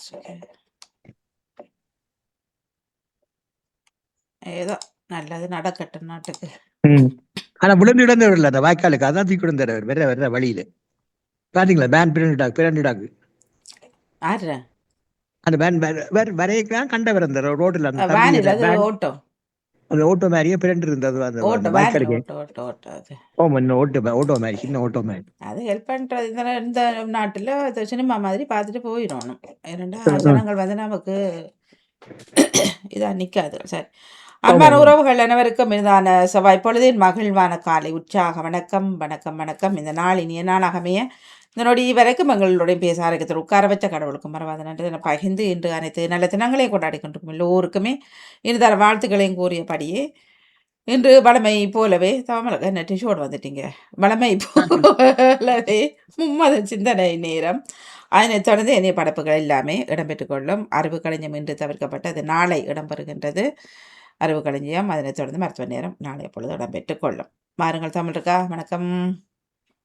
Okay. ஏதோ நல்லது நடக்கட்டும் நாட்டுக்கு. ஆனா விழுந்து கிடந்தவர் இல்ல அந்த வாய்க்காலுக்கு. அதான் தூக்கி கிடந்தாரு வர்ற வர்ற வழியில. பாத்தீங்களா? வேன் பிரண்டுடாக் பிரண்டுடாக். யார்ரா? அந்த வேன் வேற வேற வரையலாம் கண்டவர் அந்த ரோட்ல அந்த அ அந்த ஓட்டோ மாரியே பிரண்டு இருந்தது அந்த ஓட்டோ. ஓட்டோ ஓட்டோ அது. ஆமா இன்னும் ஓட்டோ ஓட்டோ மாரி சின்ன ஓட்டோ மாரி. அது ஹெல்ப் பண்றது இந்த இந்த நாட்டுல சினிமா மாதிரி பார்த்துட்டு போயிரணும். ஏனண்டா ம், ம். ஜனங்கள் வந்து நமக்கு இதா நிக்காது. சரி. அன்பான. உறவுகள் அனைவருக்கும் இனிதான செவ்வாய் பொழுதின் மகிழ்வான காலை உற்சாக வணக்கம், வணக்கம், வணக்கம். இந்த நாள் இனிய நாளாக அமைய இந்த நொடி வரைக்கும் எங்களுடைய பேச ஆரோக்கியத்தில் உட்கார வச்ச கடவுளுக்கு மறவாத நன்றி பகிர்ந்து இன்று அனைத்து நல்ல தினங்களையும் கொண்டாடி கொண்டிருக்கும் எல்லோருக்குமே இனிதான வாழ்த்துக்களையும் கூறியபடியே இன்று வழமை போலவே தாமரை என்ன டிஷோடு வந்துட்டீங்க. வழமை போலவே மும்மத சிந்தனை நேரம். அதனைத் தொடர்ந்து என்னைய படைப்புகள் எல்லாமே இடம்பெற்றுக் கொள்ளும். அறிவு களஞ்சியம் இன்று தவிர்க்கப்பட்டு அது நாளை இடம்பெறுகின்றது. அறிவு களஞ்சியம். அதனைத் தொடர்ந்து மருத்துவ நேரம் நாளைய பொழுது இடம்பெற்றுக் கொள்ளும். மாறுங்கள் தமிழ் இருக்கா வணக்கம்.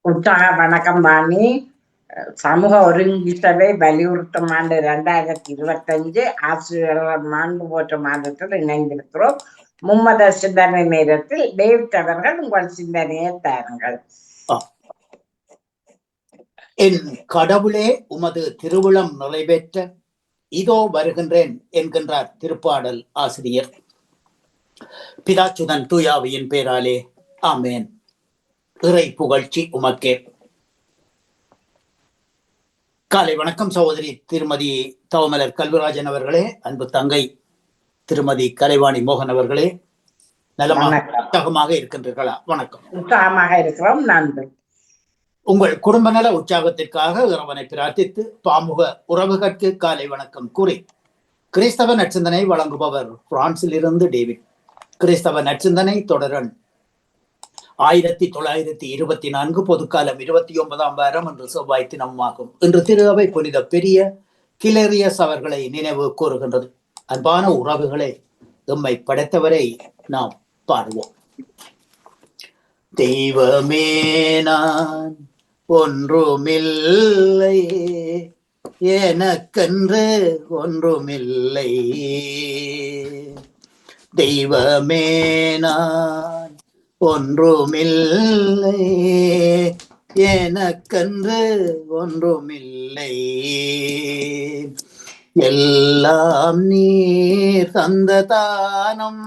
உற்சாக வணக்கம் வாணி. சமூக ஒருங்கிசவை வலியுறுத்தும் ஆண்டு ரெண்டாயிரத்தி இருபத்தஞ்சு ஆசிரியர் மாண்பு போற்ற மாதத்தில் இணைந்திருக்கிறோம். மும்மத சிந்தனை நேரத்தில் டேவிட் அவர்கள் உங்கள் சிந்தனையை தாருங்கள். என் கடவுளே உமது திருவிழம் நிறைவேற்ற இதோ வருகின்றேன் என்கின்றார் திருப்பாடல் ஆசிரியர். பிதாச்சுதன் தூயாவியின் பேராலே. ஆமேன். இறை புகழ்ச்சி உமக்கே. காலை வணக்கம் சகோதரி திருமதி தவமலர் கல்விராஜன் அவர்களே அன்பு தங்கை திருமதி கலைவாணி மோகன் அவர்களே நலமாக இருக்கின்றீர்களா? வணக்கம். உற்சாகமாக இருக்கிறோம். நன்றி. உங்கள் குடும்ப நல உற்சாகத்திற்காக இறைவனை பிரார்த்தித்து பாமுக உறவுகளுக்கு காலை வணக்கம் கூறி கிறிஸ்தவ நற்சிந்தனை வழங்குபவர் பிரான்சில் இருந்து டேவிட். கிறிஸ்தவ நற்சிந்தனை தொடரன் ஆயிரத்தி தொள்ளாயிரத்தி இருபத்தி நான்கு பொதுக்காலம் இருபத்தி ஒன்பதாம் வாரம் என்று செவ்வாய் தினமாகும். இன்று திருவை புனித பெரிய கிளரியஸ் அவர்களை நினைவு கூறுகின்றது. அன்பான உறவுகளை எம்மை படைத்தவரை நாம் பாடுவோம் தெய்வமே நான் ஒன்றுமில்லை எனக்கென்று ஒன்றுமில்லை. தெய்வமே நான் ஒன்றுமில்லை. எனக்கன்று ஒன்றுமில்லை. எல்லாம் நீர் தந்த தானம்.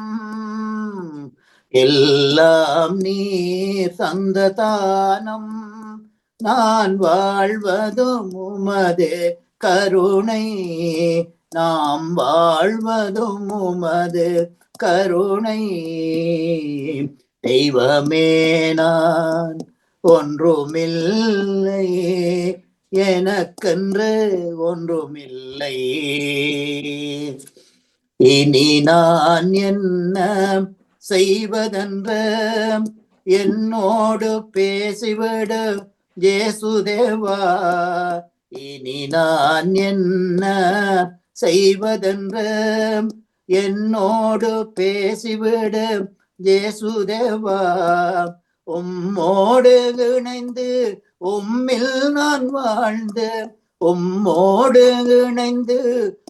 எல்லாம் நீர் தந்த தானம். நான் வாழ்வதும் உமது கருணை. நாம் வாழ்வதும் உமது கருணை. தெய்வமே நான் ஒன்றுமில்லை எனக்கென்று ஒன்றுமில்லை. இனி நான் என்ன செய்வதென்ற என்னோடு பேசிவிடு ஜேசுதேவா. இனி நான் என்ன செய்வதென்ற என்னோடு பேசிவிடு ஜேசுதேவா உம்மோடு இணைந்து உம்மில் நான் வாழ்ந்து உம்மோடு இணைந்து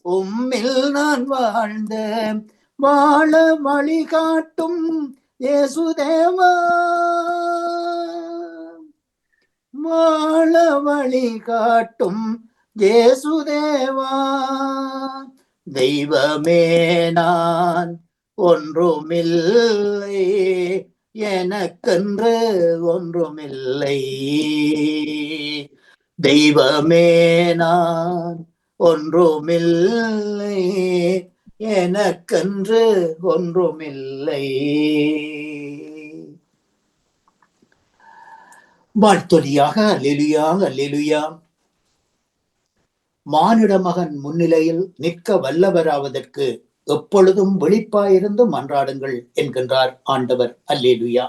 உம்மில் நான் வாழ்ந்த. வாழ வழிகாட்டும் இயேசுதேவா வாழ வழிகாட்டும் காட்டும் தெய்வமே நான் ஒன்றுமில்லை. எனக்கென்று ஒன்றுமில்லை. தெய்வமே நான் ஒன்றுமில்லை. எனக்கென்று ஒன்றுமில்லை. வாழ்த்தொலியாக அல்லெலுயா அல்லெலுயா. மானிட மகன் முன்னிலையில் நிற்க வல்லவராவதற்கு எப்பொழுதும் விழிப்பாயிருந்து மன்றாடுங்கள் என்கின்றார் ஆண்டவர். அல்லேலுயா.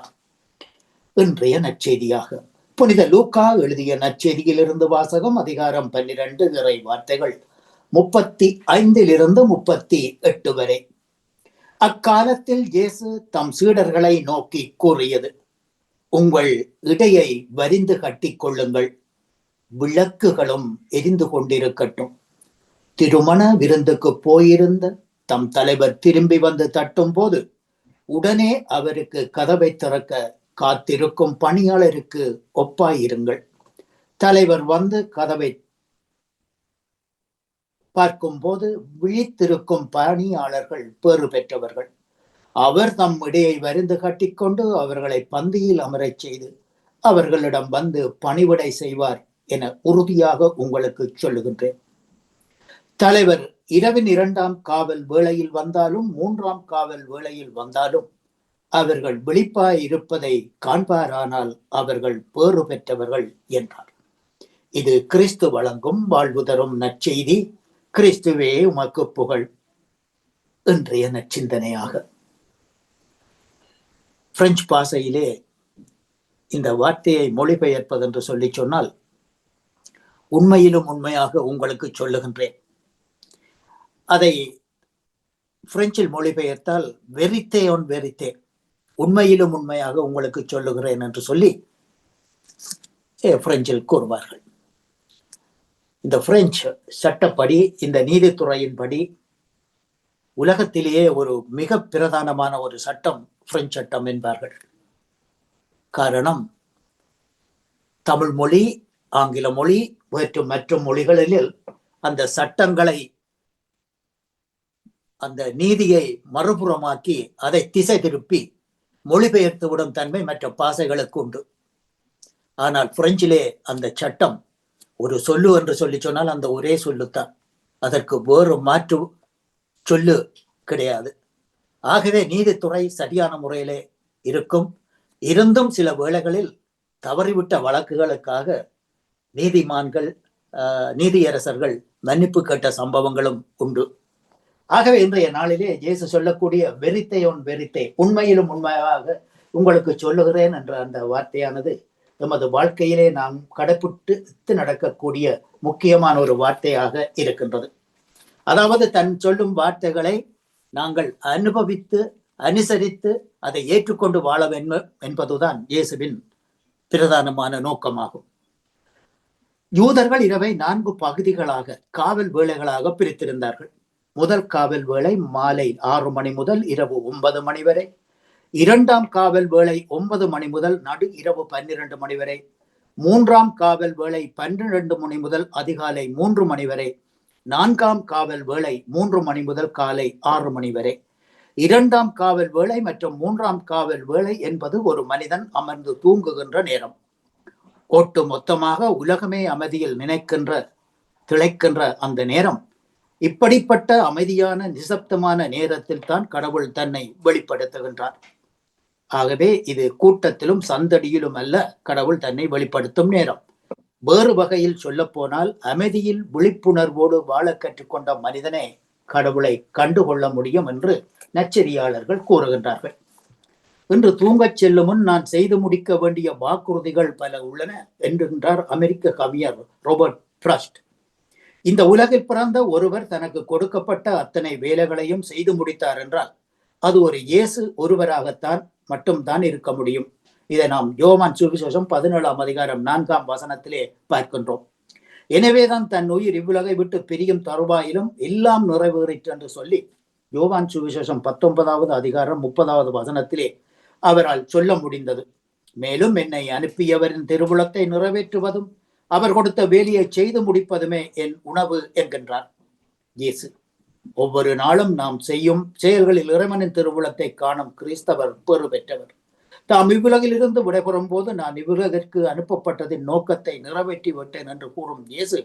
இன்றைய நற்செய்தியாக. புனித லூக்கா எழுதிய நற்செய்தியிலிருந்து வாசகம் அதிகாரம் பன்னிரண்டு இறை வார்த்தைகள். முப்பத்தி ஐந்திலிருந்து முப்பத்தி எட்டு வரை. அக்காலத்தில் இயேசு தம் சீடர்களை நோக்கி கூறியது உங்கள் இடையை வரிந்து கட்டி கொள்ளுங்கள் விளக்குகளும் எரிந்து கொண்டிருக்கட்டும். திருமண விருந்துக்கு போயிருந்த தம் தலைவர் திரும்பி வந்து தட்டும் போது உடனே அவருக்கு கதவை திறக்க காத்திருக்கும் பணியாளருக்கு ஒப்பாயிருங்கள். தலைவர் வந்து கதவை பார்க்கும்போது விழித்திருக்கும் பணியாளர்கள் பேறு பெற்றவர்கள். அவர் தம் இடையை வருந்து கட்டிக்கொண்டு அவர்களை பந்தியில் அமரச் செய்து அவர்களிடம் வந்து பணிவிடை செய்வார் என உறுதியாக உங்களுக்கு சொல்லுகின்றேன். தலைவர் இரவின் இரண்டாம் காவல் வேளையில் வந்தாலும் மூன்றாம் காவல் வேளையில் வந்தாலும் அவர்கள் விழிப்பாய் இருப்பதை காண்பாரானால் அவர்கள் பேறு பெற்றவர்கள் என்றார். இது கிறிஸ்து வழங்கும் வாழ்வு தரும் நற்செய்தி. கிறிஸ்துவே உமக்கு புகழ். இன்றைய நச்சிந்தனையாக பிரெஞ்சு பாசையிலே இந்த வார்த்தையை மொழிபெயர்ப்பதென்று சொல்லி சொன்னால் உண்மையிலும் உண்மையாக உங்களுக்கு சொல்லுகின்றேன். அதை பிரெஞ்சில் மொழிபெயர்த்தால் வெறித்தே ஒன் வெறித்தே. உண்மையிலும் உண்மையாக உங்களுக்கு சொல்லுகிறேன் என்று சொல்லி பிரெஞ்சில் கூறுவார்கள். இந்த பிரெஞ்சு சட்டப்படி இந்த நீதித்துறையின்படி உலகத்திலேயே ஒரு மிக பிரதானமான ஒரு சட்டம் பிரெஞ்சு சட்டம் என்பார்கள். காரணம் தமிழ் மொழி ஆங்கில மொழி மற்றும் மற்ற மொழிகளில் அந்த சட்டங்களை அந்த நீதியை மறுபுறமாக்கி அதை திசை திருப்பி மொழிபெயர்த்து விடும் தன்மை மற்ற பாசைகளுக்கு உண்டு. ஆனால் பிரெஞ்சிலே அந்த சட்டம் ஒரு சொல்லு என்று சொல்லி சொன்னால் அந்த ஒரே சொல்லுத்தான். அதற்கு வேறு மாற்று சொல்லு கிடையாது. ஆகவே நீதித்துறை சரியான முறையிலே இருக்கும். இருந்தும் சில வேளைகளில் தவறிவிட்ட வழக்குகளுக்காக நீதிமான்கள் நீதியரசர்கள் மன்னிப்பு கேட்ட சம்பவங்களும் உண்டு. ஆகவே இன்றைய நாளிலே இயேசு சொல்லக்கூடிய வெறித்தை ஒன் வெறித்தை உண்மையிலும் உண்மையாக உங்களுக்கு சொல்லுகிறேன் என்ற அந்த வார்த்தையானது எமது வாழ்க்கையிலே நாம் கடைப்பிடித்து நடக்கக்கூடிய முக்கியமான ஒரு வார்த்தையாக இருக்கின்றது. அதாவது தன் சொல்லும் வார்த்தைகளை நாங்கள் அனுபவித்து அனுசரித்து அதை ஏற்றுக்கொண்டு வாழ வேண்டும் என்பதுதான் இயேசுவின் பிரதானமான நோக்கமாகும். யூதர்கள் இரவை நான்கு பகுதிகளாக காவல் வேலைகளாக பிரித்திருந்தார்கள். முதல் காவல் வேளை மாலை ஆறு மணி முதல் இரவு ஒன்பது மணி வரை. இரண்டாம் காவல் வேளை ஒன்பது மணி முதல் நடு இரவு பன்னிரண்டு மணி வரை. மூன்றாம் காவல் வேளை பன்னிரண்டு மணி முதல் அதிகாலை மூன்று மணி வரை. நான்காம் காவல் வேளை மூன்று மணி முதல் காலை ஆறு மணி வரை. இரண்டாம் காவல் வேளை மற்றும் மூன்றாம் காவல் வேளை என்பது ஒரு மனிதன் அமர்ந்து தூங்குகின்ற நேரம். ஒட்டு மொத்தமாக உலகமே அமைதியில் நினைக்கின்ற திளைக்கின்ற அந்த நேரம். இப்படிப்பட்ட அமைதியான நிசப்தமான நேரத்தில் தான் கடவுள் தன்னை வெளிப்படுத்துகின்றார். ஆகவே இது கூட்டத்திலும் சந்தடியிலும் அல்ல கடவுள் தன்னை வெளிப்படுத்தும் நேரம். வேறு வகையில் சொல்ல போனால் அமைதியில் விழிப்புணர்வோடு வாழ கற்றுக்கொண்ட மனிதனே கடவுளை கண்டுகொள்ள முடியும் என்று நச்சரியாளர்கள் கூறுகின்றார்கள். இன்று தூங்கச் செல்லும் முன் நான் செய்து முடிக்க வேண்டிய வாக்குறுதிகள் பல உள்ளன என்கின்றார் அமெரிக்க கவிஞர் ரோபர்ட் ஃப்ரஸ்ட் இந்த உலகில் பிறந்த ஒருவர் தனக்கு கொடுக்கப்பட்ட அத்தனை வேலைகளையும் செய்து முடித்தார் என்றால் அது ஒரு இயேசு ஒருவராகத்தான் மட்டும்தான் இருக்க முடியும். இதை நாம் யோவான் சுவிசேஷம் பதினேழாம் அதிகாரம் நான்காம் வசனத்திலே பார்க்கின்றோம். எனவேதான் தன் உயிர் இவ்வுலகை விட்டு பிரியும் தருவாயிலும் எல்லாம் நிறைவேறிற்று என்று சொல்லி யோவான் சுவிசேஷம் பத்தொன்பதாவது அதிகாரம் முப்பதாவது வசனத்திலே அவரால் சொல்ல முடிந்தது. மேலும் என்னை அனுப்பியவரின் திருவுளத்தை நிறைவேற்றுவதும் அவர் கொடுத்த வேலையை செய்து முடிப்பதுமே என் உணவு என்கின்றார். இயேசு ஒவ்வொரு நாளும் நாம் செய்யும் செயல்களில் இறைவனின் திருவுளத்தை காணும் கிறிஸ்தவர் பெறு பெற்றவர் தாம் இவ்வுலகில் இருந்து விடைபெறும் போது நான் இவ்வுலகிற்கு அனுப்பப்பட்டதின் நோக்கத்தை நிறைவேற்றி விட்டேன் என்று கூறும் இயேசு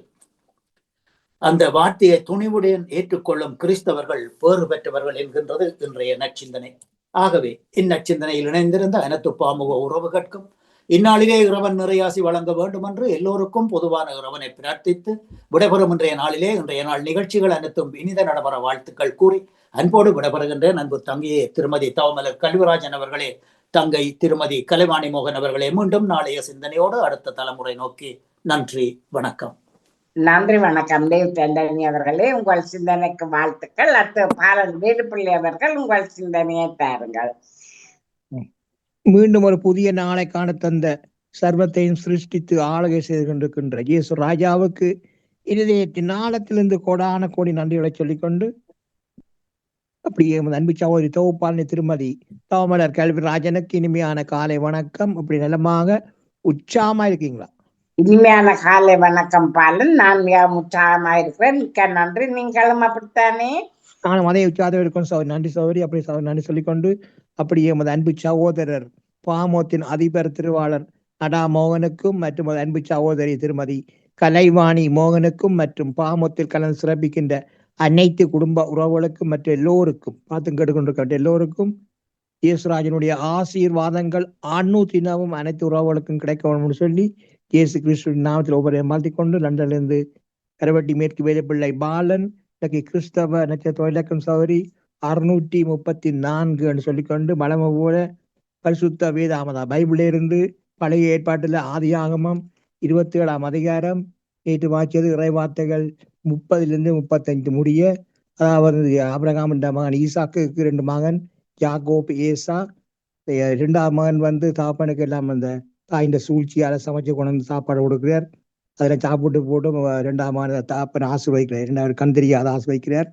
அந்த வார்த்தையை துணிவுடன் ஏற்றுக்கொள்ளும் கிறிஸ்தவர்கள் பேறு பெற்றவர்கள் என்கின்றது இன்றைய நச்சிந்தனை ஆகவே இந்நச்சிந்தனையில் இணைந்திருந்த அனைத்து பாமுக உறவுகளுக்கும் இந்நாளிலே இறைவன் நிறையாசி வழங்க வேண்டும் என்று எல்லோருக்கும் பொதுவான இறைவனை பிரார்த்தித்து விடைபெறும் இன்றைய நாளிலே இன்றைய நாள் நிகழ்ச்சிகள் அனைத்தும் இனித நடைபெற வாழ்த்துக்கள் கூறி அன்போடு விடைபெறுகின்றேன். அன்பு தங்கையே திருமதி தவமலர் கல்விராஜன் அவர்களே தங்கை திருமதி கலைவாணி மோகன் அவர்களே மீண்டும் நாளைய சிந்தனையோடு அடுத்த தலைமுறை நோக்கி நன்றி வணக்கம். நன்றி வணக்கம். தேவ் தண்டனி அவர்களே உங்கள் சிந்தனைக்கு வாழ்த்துக்கள். அடுத்து பாலன் வேலுப்பிள்ளை அவர்கள் உங்கள் சிந்தனையை தாருங்கள். மீண்டும் ஒரு புதிய நாளை காண தந்த சர்வத்தையும் சிருஷ்டித்து ஆளுகை செய்து கொண்டிருக்கின்ற இயேசு ராஜாவுக்கு இருதயத்தின் ஆழத்திலிருந்து கோடான கோடி நன்றிகளை சொல்லிக்கொண்டு அப்படியே அன்பு சகோதரி தொகுப்பாளனி திருமதி தோமலர் கல்விராஜனுக்கு இனிமையான காலை வணக்கம். இப்படி நலமாக உற்சாகமா இருக்கீங்களா? இனிமையான காலை வணக்கம் பாலன். நான் மிகவும் உற்சாகமா இருக்கிறேன். மிக்க நன்றி. நீங்களும் அப்படித்தானே? நானும் அதே உற்சாகம் இருக்கும் சௌ நன்றி சௌரி அப்படி நன்றி சொல்லிக்கொண்டு அப்படியே எமது அன்பு சகோதரர் பாமோத்தின் அதிபர் திருவாளர் நடா மோகனுக்கும் மற்றும் அன்பு சகோதரி திருமதி கலைவாணி மோகனுக்கும் மற்றும் பாமோத்தில் கலந்து சிறப்பிக்கின்ற அனைத்து குடும்ப உறவுகளுக்கும் மற்ற எல்லோருக்கும் பார்த்து கேட்டுக்கொண்டிருக்கின்ற எல்லோருக்கும் இயேசுராஜனுடைய ஆசீர்வாதங்கள் அன்னூத்தினமும் அனைத்து உறவுகளுக்கும் கிடைக்க வேணும்னு சொல்லி இயேசு கிறிஸ்துவின் நாமத்தில் ஒவ்வொரு மாற்றிக்கொண்டு லண்டனிலிருந்து கரவட்டி மேற்கு வேலைப்பிள்ளை பாலன் கிறிஸ்தவ நட்சத்திர இலக்கம் சௌரி அறுநூற்றி முப்பத்தி நான்குன்னு சொல்லிக்கொண்டு மலம போல பரிசுத்த வேதாமதா. பைபிளே இருந்து பழைய ஏற்பாட்டில் ஆதியாகமம் இருபத்தி ஏழாம் அதிகாரம் நேற்று வாக்கியது இறைவார்த்தைகள் முப்பதுலேருந்து முப்பதிலிருந்து முப்பத்தஞ்சு முடிய அதாவது அபிரகாம் என்ற மகன் ஈசாக்கு ரெண்டு மகன் யாகோப் ஏசா அஹ் இரண்டாம் மகன் வந்து தாப்பனுக்கு எல்லாம் அந்த தாயின் சூழ்ச்சியால சமைச்சு கொண்டு வந்து சாப்பாடு கொடுக்கிறார். அதில் சாப்பிட்டு போட்டு ரெண்டாம் மகன் தாப்பன் ஆசிர்வதிக்கிறார். இரண்டாவது கண் தெரியாத ஆசிர்வதிக்கிறார்.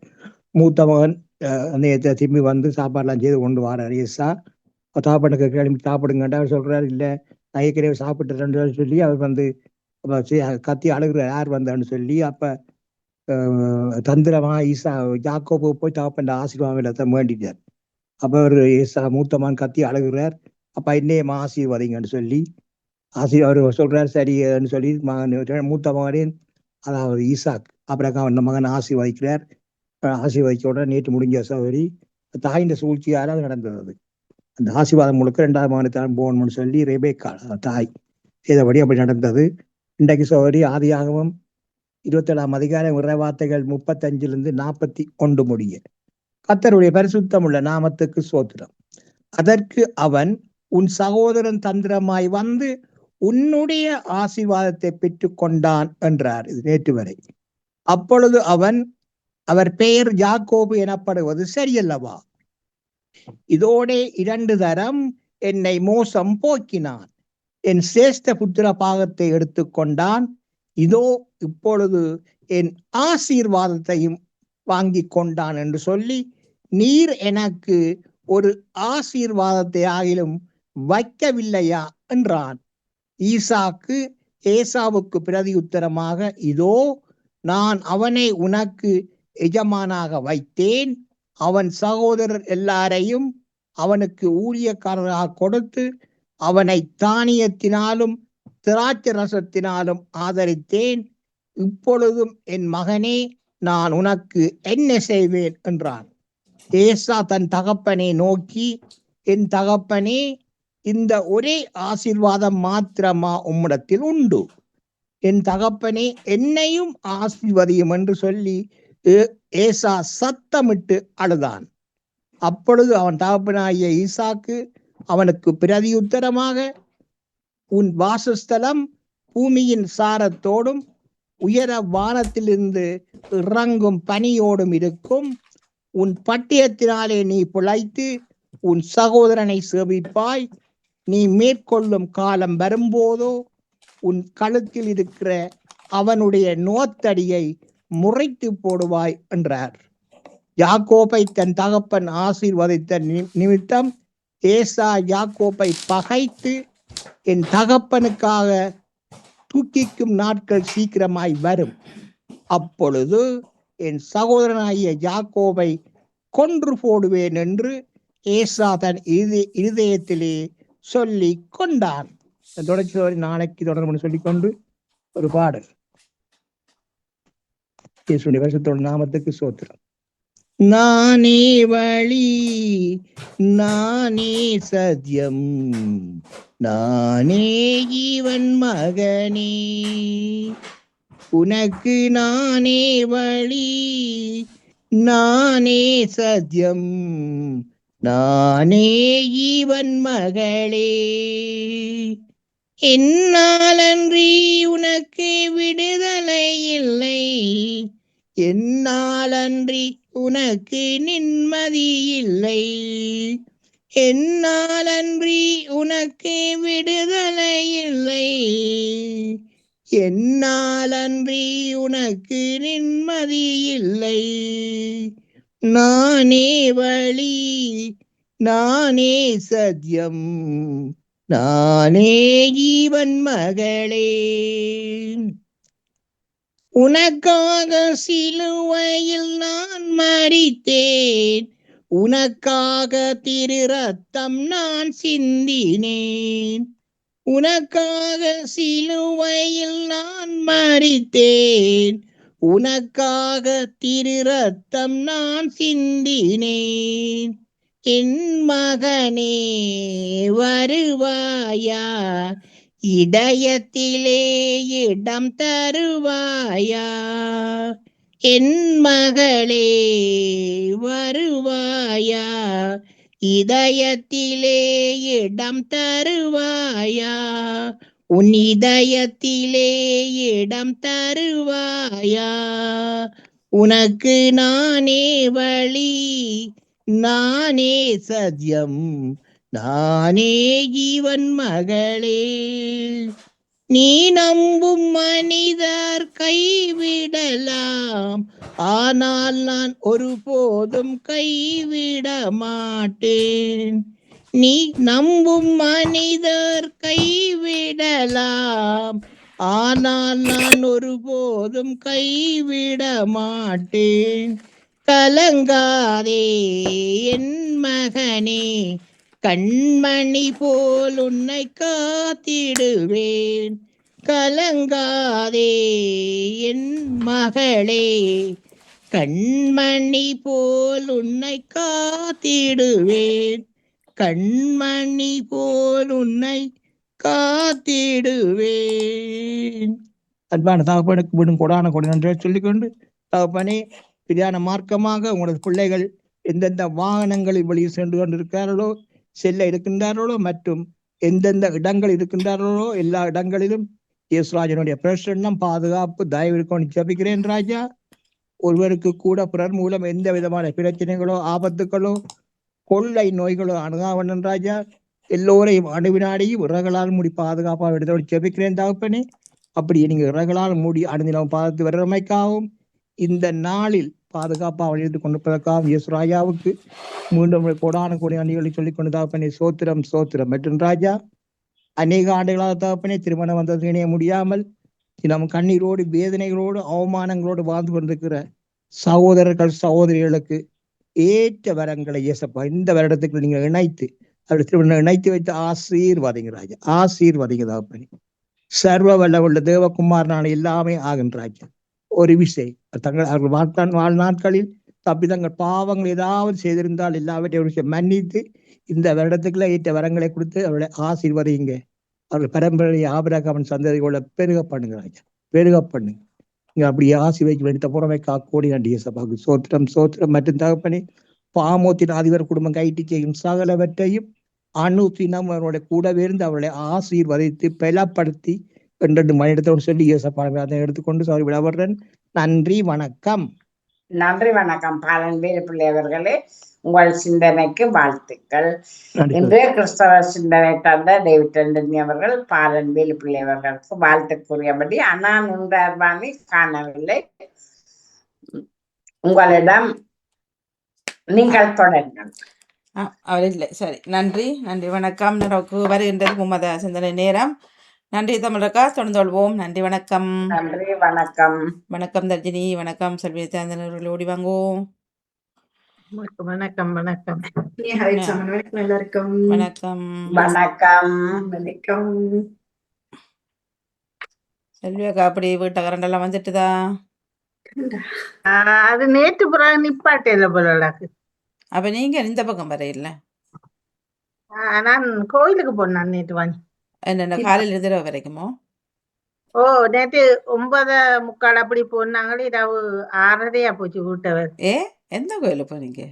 மூத்த மகன் நேற்று திரும்பி வந்து சாப்பாடுலாம் செய்து கொண்டு வரார். ஏசா சாப்பாடு கிளம்பி சாப்பிடுங்கண்டா அவர் சொல்றாரு. இல்லை நான் ஏற்கனவே சாப்பிட்டுறேன்னு சொல்லி அவர் வந்து கத்தி அழுகுறார். யார் வந்தான்னு சொல்லி அப்போ அஹ், தந்திரமா ஈசா ஜாக்கோப்பு போய் தாப்பன் ஆசீர்வாதம் வேண்டிட்டார் அப்போ அவர் ஏசா மூத்தமான் கத்தி அழுகுறார். அப்ப என்னையும் ஆசீர்வாதிங்கன்னு சொல்லி ஆசி அவர் சொல்கிறார் சரின்னு சொல்லி மகன் மூத்த மகனின் அதாவது ஈசாக் அப்புறம் அவன் மகன் ஆசீர்வதிக்கிறார். அஹ் உடனே நேற்று முடிஞ்ச சௌகரி தாயின் சூழ்ச்சியால் அது நடந்தது? அந்த ஆசீர்வாதம் முழுக்க ரெண்டாவது மகனுத்தான் போகணும்னு சொல்லி ரெபேக்கா தாய் செய்தபடி அப்படி நடந்தது. இன்றைக்கு சௌகரி ஆதியாகவும் இருபத்தேழாம் அதிகாரம் இறை வார்த்தைகள் முப்பத்தஞ்சிலிருந்து நாற்பத்தி ஒன்று முடிய கத்தருடைய பரிசுத்தம் உள்ள நாமத்துக்கு சோத்திரம் அதற்கு அவன் உன் சகோதரன் தந்திரமாய் வந்து உன்னுடைய ஆசீர்வாதத்தை பெற்று கொண்டான் என்றார். இது நேற்று வரை. அப்பொழுது அவன் அவர் பெயர் யாக்கோபு எனப்படுவது சரியல்லவா? இதோடே இரண்டு தரம் என்னை மோசம் போக்கினான். என் சேஷ்ட புத்திர பாகத்தை எடுத்துக்கொண்டான் இதோ இப்பொழுது என் ஆசீர்வாதத்தையும் வாங்கி கொண்டான் என்று சொல்லி நீர் எனக்கு ஒரு ஆசீர்வாதத்தை ஆகிலும் வைக்கவில்லையா? என்றான். ஈசாக்கு ஏசாவுக்கு பிரதியுத்தரமாக இதோ நான் அவனை உனக்கு எஜமானாக வைத்தேன். அவன் சகோதரர் எல்லாரையும் அவனுக்கு ஊழியக்காரராக கொடுத்து அவனை தானியத்தினாலும் திராட்சை ரசத்தினாலும் ஆதரித்தேன். இப்பொழுதும் என் மகனே நான் உனக்கு என்ன செய்வேன்? என்றான். ஏசா தன் தகப்பனை நோக்கி என் தகப்பனே இந்த ஒரே ஆசீர்வாதம் மாத்திரமா உம்மிடத்தில் உண்டு? என் தகப்பனே என்னையும் ஆசீர்வதியும் என்று சொல்லி ஏசா சத்தமிட்டு அழுதான். அப்பொழுது அவன் தகப்பனாகிய ஈசாக்கு அவனுக்கு பிரதியுத்தரமாக உன் வாசஸ்தலம் பூமியின் சாரத்தோடும் உயர வானத்திலிருந்து இறங்கும் பனியோடும் இருக்கும். உன் பட்டியத்தினாலே நீ பிழைத்து உன் சகோதரனை சேவிப்பாய் நீ மேற்கொள்ளும் காலம் வரும்போதோ உன் கழுத்தில் இருக்கிற அவனுடைய நோத்தடியை முறைத்து போடுவாய் என்றார். யாக்கோபை தன் தகப்பன் ஆசீர்வதித்த நி- நிமித்தம் ஏசா யாக்கோபை பகைத்து என் தகப்பனுக்காக தூக்கிக்கும் நாட்கள் சீக்கிரமாய் வரும். அப்பொழுது என் சகோதரனாகிய யாக்கோபை கொன்று போடுவேன் என்று ஏசா தன் இருதய இருதயத்திலே சொல்லி கொண்டான். தொடர்ச்சி நாளைக்கு தொடர்பு சொல்லிக்கொண்டு ஒரு பாடல். இயேசுடைய வருஷத்தோட நாமத்துக்கு சோத்திரம். நானே வழி நானே சத்தியம் நானே இவன் மகனே. உனக்கு நானே வழி நானே சத்தியம் நானே இவன் மகளே. என்னாலன்றி உனக்கு விடுதலை இல்லை. என்னாலன்றி உனக்கு நிம்மதி இல்லை. என்னாலன்றி உனக்கு விடுதலை இல்லை. என்னாலன்றி உனக்கு நிம்மதி இல்லை. நானே வழி நானே சத்தியம். நானே ஜீவன் மகளே. உனக்காக சிலுவையில் நான் மறித்தேன் உனக்காக திரு ரத்தம் நான் சிந்தினேன். உனக்காக சிலுவையில் நான் மறித்தேன் உனக்காக திரு ரத்தம் நான் சிந்தினேன். என் மகனே வருவாயா? இதயத்திலே இடம் தருவாயா? என் மகளே வருவாயா? இதயத்திலே இடம் தருவாயா? உன் இதயத்திலே இடம் தருவாயா? உனக்கு நானே வழி நானே சத்யம் நானே ஜீவன் மகளே. நீ நம்பும் மனிதர் கைவிடலாம் ஆனால் நான் ஒருபோதும் கைவிட மாட்டேன் நீ நம்பும் மனிதர் கைவிடலாம் ஆனால் நான் ஒருபோதும் கைவிட மாட்டேன் கலங்காதே என் மகனே கண்மணி போல் உன்னை காத்திடுவேன். கலங்காதே என் மகளே கண்மணி போல் உன்னை காத்திடுவேன். கண்மணி போல் உன்னை காத்திடுவேன். அன்பான தகப்பனுக்கு விடும் கொடான கொடி நன்றியை சொல்லிக்கொண்டு தகப்பனே பிரியான மார்க்கமாக உங்களது பிள்ளைகள் எந்தெந்த வாகனங்களில் வெளியே சென்று கொண்டிருக்கிறார்களோ செல்ல இருக்கின்றார்களோ மற்றும் எந்தெந்த இடங்கள் இருக்கின்றார்களோ எல்லா இடங்களிலும் இயேசுராஜனுடைய பிரசன்னம் பாதுகாப்பு தயவு இருக்கணும் ஜபிக்கிறேன் ராஜா. ஒருவருக்கு கூட பிறர் மூலம் எந்த விதமான பிரச்சனைகளோ ஆபத்துக்களோ கொள்ளை நோய்களோ அணுகாவண்ணன் ராஜா. எல்லோரையும் அணுவினாடியும் இறகளால் மூடி பாதுகாப்பாக எடுத்தோடு ஜெபிக்கிறேன் தகப்பனே. அப்படி நீங்க இறகளால் மூடி அணுதினம் பாதத்து வர்றமைக்காகவும் இந்த நாளில் பாதுகாப்பாக வழிந்து கொண்டிருப்பதற்காக இயேசுராஜாவுக்கு மீண்டும் கோடான கோடி அணிகளை சொல்லிக் கொண்டு தகப்பனே சோத்திரம் சோத்திரம் மற்றும் ராஜா அநேக ஆண்டுகளாக தகப்பனே திருமணம் வந்தது இணைய முடியாமல் நம் கண்ணீரோடு வேதனைகளோடு அவமானங்களோடு வாழ்ந்து கொண்டிருக்கிற சகோதரர்கள் சகோதரிகளுக்கு ஏற்ற வரங்களை இயேசப்பா இந்த வருடத்துக்கு நீங்க இணைத்து அப்படி திருமணம் இணைத்து வைத்து ஆசீர்வாதிங்க ராஜா. ஆசீர்வாதிங்க தகப்பனே. சர்வ வல்ல உள்ள தேவகுமாரனான எல்லாமே ஆகின்ற ராஜா. ஒரு விசை தங்கள் அவர்கள் வாழ்நாள் வாழ்நாட்களில் தப்பி தங்கள் பாவங்கள் ஏதாவது செய்திருந்தால் எல்லாவற்றையும் ஒரு விஷயம் மன்னித்து இந்த வருடத்துக்குள்ள ஏற்ற வரங்களை கொடுத்து அவர்களை ஆசீர்வதிங்க அவர்கள் பரம்பரை ஆபரகவன் சந்ததி கொள்ள பெருக பண்ணுங்க ராஜா. பெருக பண்ணுங்க. இங்க அப்படியே ஆசி வைக்க வேண்டிய புறமை காக்கோடி நண்டிய சபாக்கு சோத்திரம் சோத்திரம் மற்றும் தகப்பனே பாமோத்தின் அதிபர் குடும்பம் கைட்டி செய்யும் சகலவற்றையும் அணுத்தினம் அவருடைய கூடவே இருந்து அவர்களை ஆசீர்வதித்து பலப்படுத்தி ரெண்டு மணி இடத்தோடு சொல்லி இயேசப்பாவை அதை எடுத்துக்கொண்டு சாரி விடவர்றேன். நன்றி வணக்கம். நன்றி வணக்கம். பாலன் வேலு பிள்ளையவர்களே உங்கள் சிந்தனைக்கு வாழ்த்துக்கள். இன்றைய கிறிஸ்தவ சிந்தனை தந்த டேவிட் ஆண்டனி அவர்கள் பாலன் வேலு பிள்ளையவர்களுக்கு வாழ்த்து கூறியபடி அண்ணா நுண்பாணி காணவில்லை. உங்களிடம் நீங்கள் தொடருங்கள். அவர் இல்லை. சரி. நன்றி நன்றி வணக்கம். நமக்கு வருகின்றது மும்மத சிந்தனை நேரம். நன்றி தமிழக்கா தொடர்ந்து கொள்வோம். நன்றி வணக்கம். நன்றி வணக்கம். வணக்கம் தர்ஜினி வணக்கம் செல்வி தேந்தனர்கள் ஓடி வாங்கோ வணக்கம் வணக்கம் வணக்கம். எல்லாருக்கும். வணக்கம். வணக்கம் வணக்கம். செல்வி அக்கா அப்படி வீட்டை கரண்டெல்லாம் வந்துட்டுதா? அது நேற்று பிறகு நிப்பாட்டையில போலக்கு அப்ப நீங்க இந்த பக்கம் வர இல்லை நான் கோயிலுக்கு போனேன் நேற்று வாங்கி. என்னென்ன காலையில் இருந்து இரவு வரைக்குமோ? ஓ நேற்று ஒன்பது முக்கால் அப்படி போனாங்களே இரவு ஆறரையா போச்சு வீட்டவர். ஏ எந்த கோயிலுக்கு போனீங்க?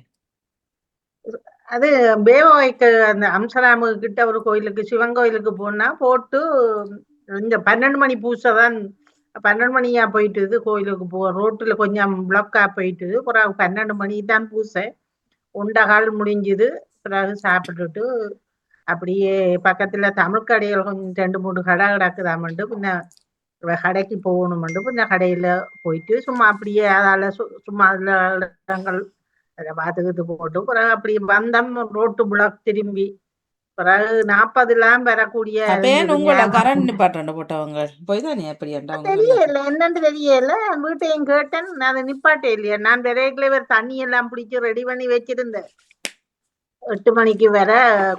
அது பேவாய்க்கு அந்த அம்சராமு கிட்ட ஒரு கோயிலுக்கு சிவன் கோயிலுக்கு போனா போட்டு இந்த பன்னெண்டு மணி பூசை தான் பன்னெண்டு மணியா போயிட்டுது கோயிலுக்கு போ ரோட்டுல கொஞ்சம் பிளாக்கா போயிட்டுது பிறகு பன்னெண்டு மணி தான் பூசை. உண்டகால் முடிஞ்சுது பிறகு சாப்பிட்டுட்டு அப்படியே பக்கத்துல தமிழ் கடைகள் கொஞ்சம் ரெண்டு மூணு கடை கிடக்குதாமண்டு பின்ன கடைக்கு போகணுமெண்டு கொஞ்சம் கடையில போயிட்டு சும்மா அப்படியே அதால சும்மா அதுல இடங்கள் அதை பார்த்துக்கிட்டு போட்டு பிறகு அப்படி வந்தோம் ரோட்டு புலக் திரும்பி பிறகு நாற்பதுலாம் வரக்கூடிய தெரியல என்னன்னு தெரியல. வீட்டையும் கேட்டேன் நான் அதை நிப்பாட்டே இல்லையா. நான் வேற தண்ணி எல்லாம் பிடிச்சி ரெடி பண்ணி வச்சிருந்தேன். எட்டு மணிக்கு வர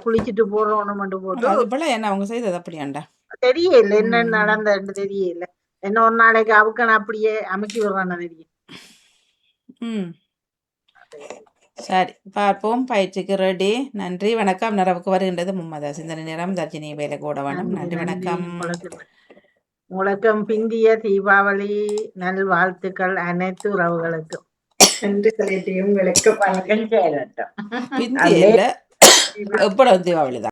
குளிச்சுட்டு போறோம்னு போட்டு அது போல என்ன அவங்க செய்தது அப்படியாண்டா? தெரியல என்ன ம். நடந்ததுன்னு தெரியல. என்ன ஒரு நாளைக்கு அவுக்கணும் அப்படியே அமைக்கி விடுறான்னு தெரியும் ம். சரி பார்ப்போம். பயிற்சிக்கு ரெடி நன்றி வணக்கம். நிறவுக்கு வருகின்றது மும்மதா சிந்தனை நேரம் தர்ஜினி வேலை கூட வேணும். நன்றி வணக்கம். உலகம் பிந்திய தீபாவளி. நல் வாழ்த்துக்கள் அனைத்து உறவுகளுக்கும். நன்றி சலேட்டியும் வணக்கம் வணக்கம் சேரட்டும் எப்பட தீபாவளி தான்